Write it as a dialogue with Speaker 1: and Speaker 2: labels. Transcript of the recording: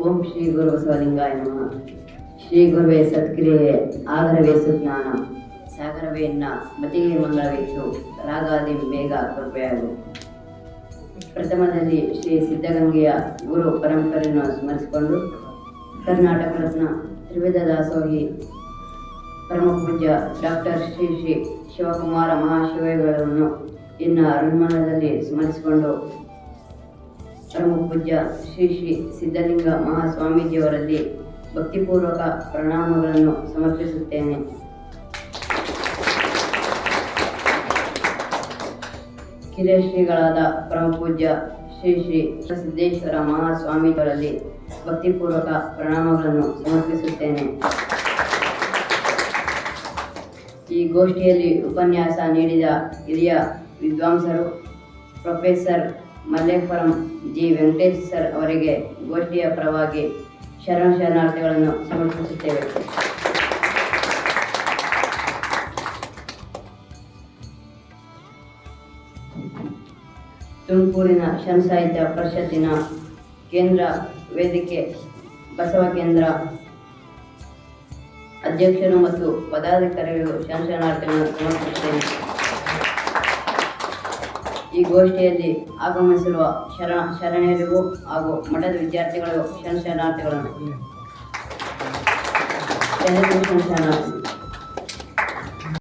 Speaker 1: ಓಂ ಶ್ರೀ ಗುರು ಸ್ವಲಿಂಗಾಯ ನಮಃ. ಶ್ರೀ ಗುರುವೇ ಸತ್ಕ್ರಿಯೆ ಆಗರವೇ ಸುಜ್ಞಾನ, ಸಾಗರವೇ ಎನ್ನ ಮತಿಗೆ ಮಂಗಳವಿತ್ತು ರಾಗಾದಿ ಬೇಗ ಕೃಪೆಯಾಗು. ಪ್ರಥಮದಲ್ಲಿ ಶ್ರೀ ಸಿದ್ಧಗಂಗೆಯ ಗುರು ಪರಂಪರೆಯನ್ನು ಸ್ಮರಿಸಿಕೊಂಡು ಕರ್ನಾಟಕ ರತ್ನ ತ್ರಿವಿಧ ದಾಸೋಹಿ ಪರಮ ಪೂಜ್ಯ ಡಾಕ್ಟರ್ ಶ್ರೀ ಶ್ರೀ ಶಿವಕುಮಾರ ಮಹಾಶಿವಗಳನ್ನು ಇನ್ನು ಅನುಮಾನದಲ್ಲಿ ಸ್ಮರಿಸಿಕೊಂಡು ಪರಮ ಪೂಜ್ಯ ಶ್ರೀ ಶ್ರೀ ಸಿದ್ಧಲಿಂಗ ಮಹಾಸ್ವಾಮೀಜಿಯವರಲ್ಲಿ ಭಕ್ತಿಪೂರ್ವಕ ಪ್ರಣಾಮಗಳನ್ನು ಸಮರ್ಪಿಸುತ್ತೇನೆ. ಕಿರಿಯ ಶ್ರೀಗಳಾದ ಪರಮ ಪೂಜ್ಯ ಶ್ರೀ ಶ್ರೀ ಸಿದ್ದೇಶ್ವರ ಮಹಾಸ್ವಾಮಿಗಳಲ್ಲಿ ಭಕ್ತಿಪೂರ್ವಕ ಪ್ರಣಾಮಗಳನ್ನು ಸಮರ್ಪಿಸುತ್ತೇನೆ. ಈ ಗೋಷ್ಠಿಯಲ್ಲಿ ಉಪನ್ಯಾಸ ನೀಡಿದ ಹಿರಿಯ ವಿದ್ವಾಂಸರು professor Mallepuram G. Venkatesh sir ಅವರಿಗೆ ಗೋಷ್ಠಿಯ ಪರವಾಗಿ ಶರಣ ಶರಣಾರ್ಥಿಗಳನ್ನು ಸಮರ್ಪಿಸುತ್ತೇವೆ. ತುಮಕೂರಿನ ಶರಣ ಸಾಹಿತ್ಯ ಪರಿಷತ್ತಿನ ಕೇಂದ್ರ ವೇದಿಕೆ ಬಸವ ಕೇಂದ್ರ ಅಧ್ಯಕ್ಷರು ಮತ್ತು ಪದಾಧಿಕಾರಿಗಳು ಶರಣ ಶರಣಾರ್ಥಿಗಳನ್ನು ಸಮರ್ಪಿಸುತ್ತೇನೆ. ಈ ಗೋಷ್ಠಿಯಲ್ಲಿ ಆಗಮಿಸಿರುವ ಶರಣ ಶರಣರಿಗೂ ಹಾಗೂ ಮಠದ ವಿದ್ಯಾರ್ಥಿಗಳಿಗೂ ಶರಣ ಶರಣಾರ್ಥಿಗಳನ್ನು. ಶರಣಾರ್ಥಿ